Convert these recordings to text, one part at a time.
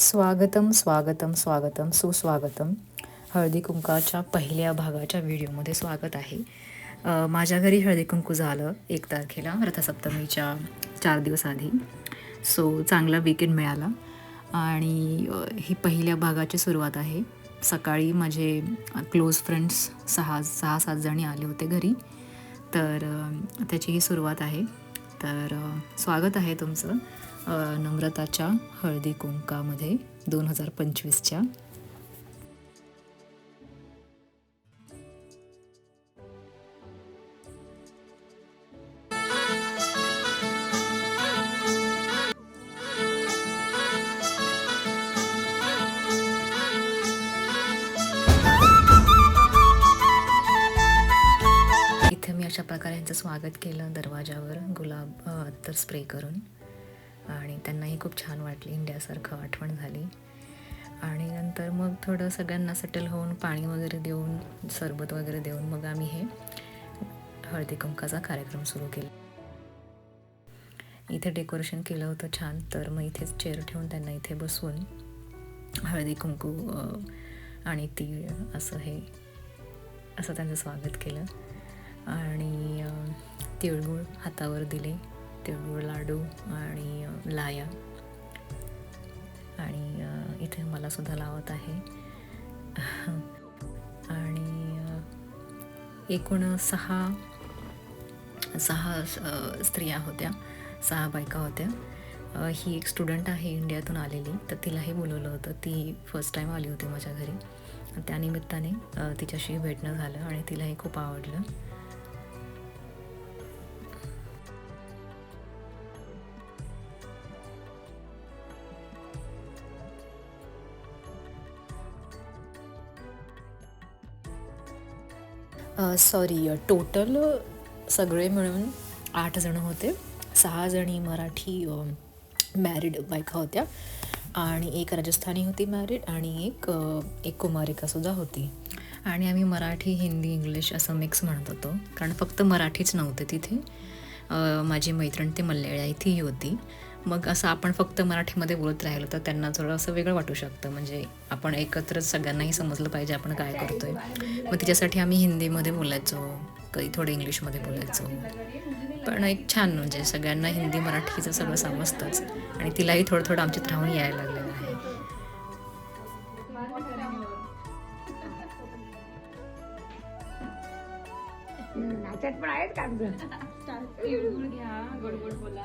स्वागतम स्वागतम स्वागतम सुस्वागतम. हळदी कुंकाच्या पहिल्या भागाच्या व्हिडिओमध्ये स्वागत आहे. माझ्या घरी हळदी कुंकू झालं एक तारखेला रथसप्तमीच्या चार दिवस आधी. सो चांगला विकेंड मिळाला. आणि ही पहिल्या भागाची सुरुवात आहे. सकाळी माझे क्लोज फ्रेंड्स सहा सहा सात जणी आले होते घरी. तर त्याची ही सुरुवात आहे. तर स्वागत आहे तुमचं. नम्रताच्या हळदी कुंकामध्ये दोन हजार पंचवीसच्या. इथे मी अशा प्रकारे यांचं स्वागत केलं दरवाजावर गुलाब तर स्प्रे करून. आणि त्यांनाही खूप छान वाटली. इंडियासारखं आठवण झाली. आणि नंतर मग थोडं सगळ्यांना सेटल होऊन पाणी वगैरे देऊन सरबत वगैरे देऊन मग आम्ही हे हळदी कुंकाचा कार्यक्रम सुरू केला. इथे डेकोरेशन केलं होतं छान. तर मग इथेच चेअर ठेवून त्यांना इथे बसवून हळदी कुंकू आणि तीळ असं हे असं त्यांचं स्वागत केलं. आणि तिळगुळ हातावर दिले. तिळगुळ लाडू आणि लाया. आणि इथे मला सुद्धा लावत आहे. आणि एकूण सहा सहा स्त्रिया होत्या सहा बायका होत्या. ही एक स्टुडंट आहे इंडियातून आलेली तर तिलाही बोलवलं होतं. ती फर्स्ट टाईम आली होती माझ्या घरी. त्यानिमित्ताने तिच्याशी भेटणं झालं आणि तिलाही खूप आवडलं. सॉरी टोटल सगळे मिळून आठ जण होते. सहा जणी मराठी मॅरिड बायका होत्या आणि एक राजस्थानी होती मॅरिड आणि एक एक कुमारिकासुद्धा होती. आणि आम्ही मराठी हिंदी इंग्लिश असं मिक्स म्हणत होतो. कारण फक्त मराठीच नव्हते तिथे. माझी मैत्रीण ती मल्याळी तीही होती. मग असं आपण फक्त मराठीमध्ये बोलत राहिलो तर त्यांना थोडं असं वेगळं वाटू शकतं. म्हणजे आपण एकत्रच सगळ्यांनाही समजलं पाहिजे आपण काय करतोय. मग तिच्यासाठी आम्ही हिंदीमध्ये बोलायचो कधी थोडं इंग्लिशमध्ये बोलायचो. पण एक छान म्हणजे सगळ्यांना हिंदी मराठीचं सगळं समजतंच. आणि तिलाही थोडं थोडं आमच्यात राहून यायला लागलेलं आहे. नाचत पण आहेत का गोड गोड बोला.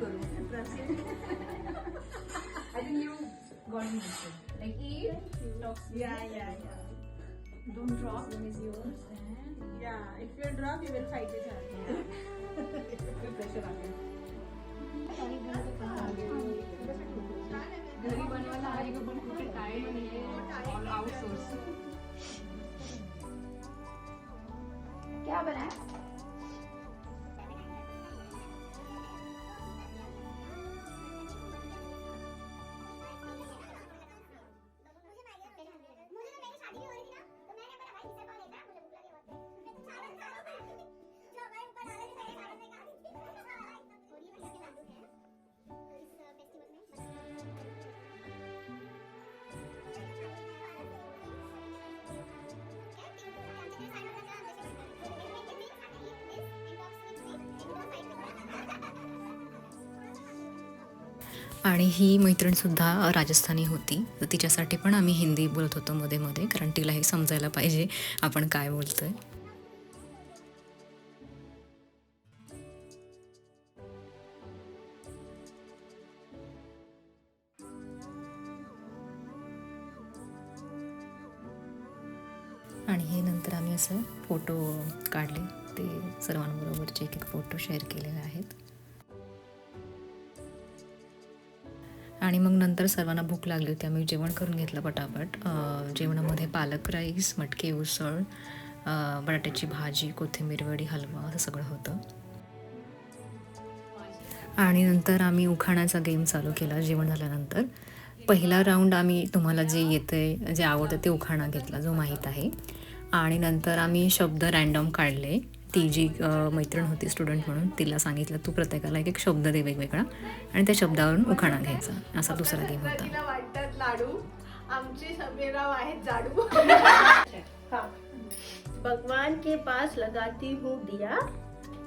करू I think you got me this one. Like eat, talk Yeah, yeah, yeah. don't drop, then is yours and Yeah, if you drop, you will fight with her. फिर pressure आ गया घरी बनवायला आहे का पण कुठे टाइम नाहीये ऑल आउटसोर्स क्या बना आणि ही मैत्रीणसुद्धा राजस्थानी होती. तर तिच्यासाठी पण आम्ही हिंदी बोलत होतो मध्ये मध्ये कारण तिलाही समजायला पाहिजे आपण काय बोलतो आहे आणि हे नंतर आम्ही असं फोटो काढले. ते सर्वांबरोबरचे एक एक फोटो शेअर केलेले आहेत. आणि मग नंतर सर्वांना भूक लागली होती आम्ही जेवण करून घेतलं पटापट. जेवणामध्ये पालक राईस मटके उसळ बटाट्याची भाजी कोथिंबीर वडी हलवा असं सगळं होतं. आणि नंतर आम्ही उखाण्याचा गेम चालू केला जेवण झाल्यानंतर. पहिला राऊंड आम्ही तुम्हाला जे येतं जे आवडतं ते उखाणा घेतला जो माहीत आहे. आणि नंतर आम्ही शब्द रँडम काढले. ती जी मैत्रीण होती स्टुडंट म्हणून तिला सांगितलं तू प्रत्येकाला एक एक शब्द दे वेगवेगळा आणि त्या शब्दावरून उखाणा घ्यायचा. असा दुसरा गेम होता. तिला वाटतात लाडू आमचे समीराव आहेत जाडू. हाँ. भगवान के पास लगाती हूँ दिया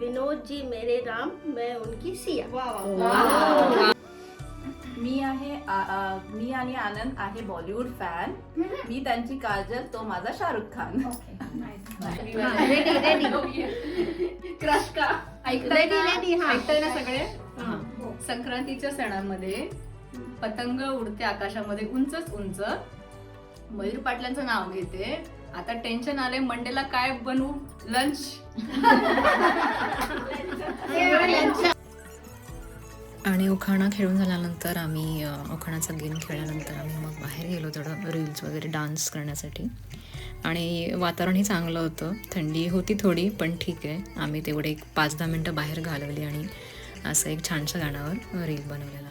विनोद जी मेरे राम मैं उनकी सिया. मी आहे मी आणि आनंद आहे बॉलिवूड फॅन. मी त्यांची काजल तो माझा शाहरुख खान. क्रश का? ऐकताय ना ऐकताय ना सगळे? संक्रांतीच्या सणामध्ये पतंग उडते आकाशामध्ये उंचच उंच. मयूर पाटलांचं नाव घेते. आता टेन्शन आलंय मंडेला काय बनवू? लंच आणि उखाणा खेळून झाल्यानंतर आम्ही उखाणाचा गेम खेळल्यानंतर आम्ही मग बाहेर गेलो थोडं रील्स वगैरे डान्स करण्यासाठी. आणि वातावरणही चांगलं होतं. थंडी होती थोडी पण ठीक आहे. आम्ही तेवढे एक पाच दहा मिनटं बाहेर घालवली आणि असं एक छानशा गाण्यावर रील बनवलेला.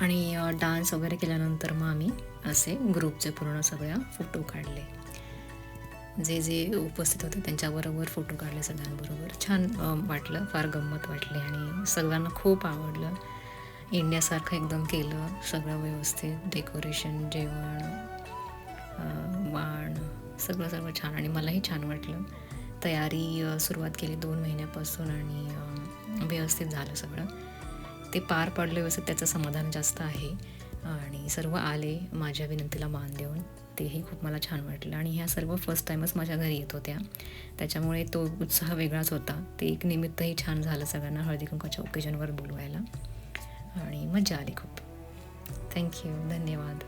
आणि डान्स वगैरे केल्यानंतर मग आम्ही असे ग्रुपचे पूर्ण सगळ्या फोटो काढले. जे जे उपस्थित होते त्यांच्याबरोबर फोटो काढले सगळ्यांबरोबर. छान वाटलं फार गंमत वाटली आणि सगळ्यांना खूप आवडलं. इंडियासारखं एकदम केलं सगळं व्यवस्थित डेकोरेशन जेवण वाण सगळं सगळं छान आणि मलाही छान वाटलं. तयारी सुरुवात केली दोन महिन्यापासून आणि व्यवस्थित झालं सगळं. ते पार पडलं व्यवस्थित त्याचं समाधान जास्त आहे. आणि सर्व आले माझ्या विनंतीला मान देऊन. तेही खूप मला छान वाटलं आणि ह्या सर्व फर्स्ट टाईमच माझ्या घरी येत होत्या. त्याच्यामुळे तो उत्साह वेगळाच होता. ते एक निमित्तही छान झालं सगळ्यांना हळदी कुंकाच्या ओकेजनवर बोलवायला. आणि मजा आली खूप. थँक्यू धन्यवाद.